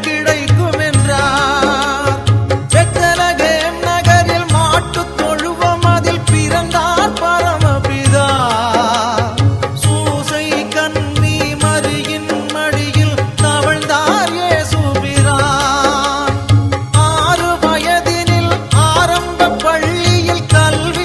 கிடைக்கும் என்றார் பெத்தலகேம் நகரில் மாட்டுத் தொழுவம் அதில் பிறந்தார் பரமபிதா. சூசை கண்ணி மறியின் மடியில் தவழ்ந்தார் ஏசுபிரான் ஆறு வயதினில் ஆரம்ப பள்ளியில் கல்வி